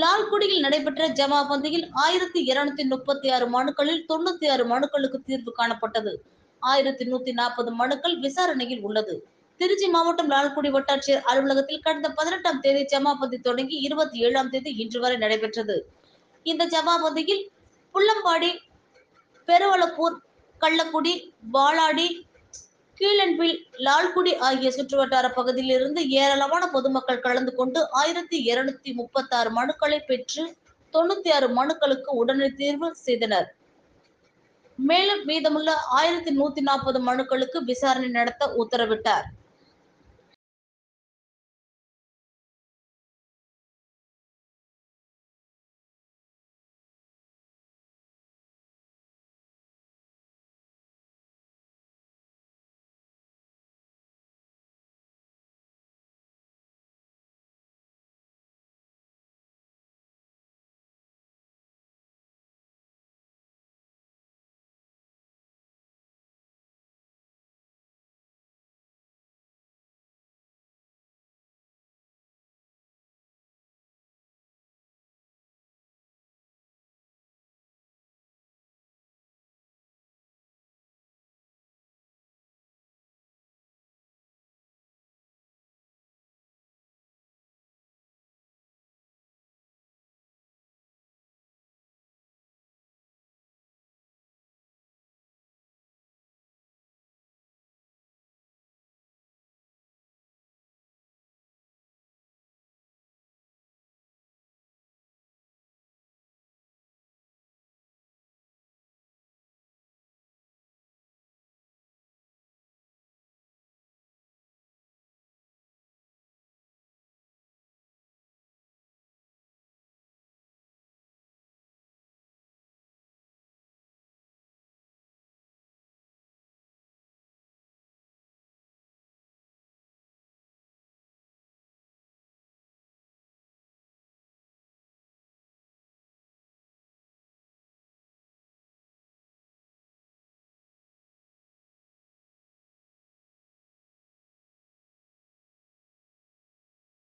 லால்குடியில் நடைபெற்ற ஜமா பந்தியில் ஆயிரத்தி இருநூத்தி முப்பத்தி ஆறு மனுக்களில் தொண்ணூத்தி ஆறு மனுக்களுக்கு தீர்வு காணப்பட்டது. ஆயிரத்தி நூத்தி நாற்பது மனுக்கள் விசாரணையில் உள்ளது. திருச்சி மாவட்டம் லால்குடி வட்டாட்சியர் அலுவலகத்தில் கடந்த பதினெட்டாம் தேதி ஜமாபந்தி தொடங்கி இருபத்தி ஏழாம் தேதி இன்று வரை நடைபெற்றது. இந்த ஜமாபந்தியில் புள்ளம்பாடி பெருவளப்பூர் கள்ளக்குடி வாளாடி கீழன்பில் லால்குடி ஆகிய சுற்றுவட்டார பகுதியிலிருந்து ஏராளமான பொதுமக்கள் கலந்து கொண்டு ஆயிரத்தி இருநூத்தி முப்பத்தாறு மனுக்களை பெற்று தொண்ணூத்தி ஆறு மனுக்களுக்கு உடனடி தீர்வு செய்தனர். மேலும் மீதமுள்ள ஆயிரத்தி நூத்தி நாற்பது மனுக்களுக்கு விசாரணை நடத்த உத்தரவிட்டார்.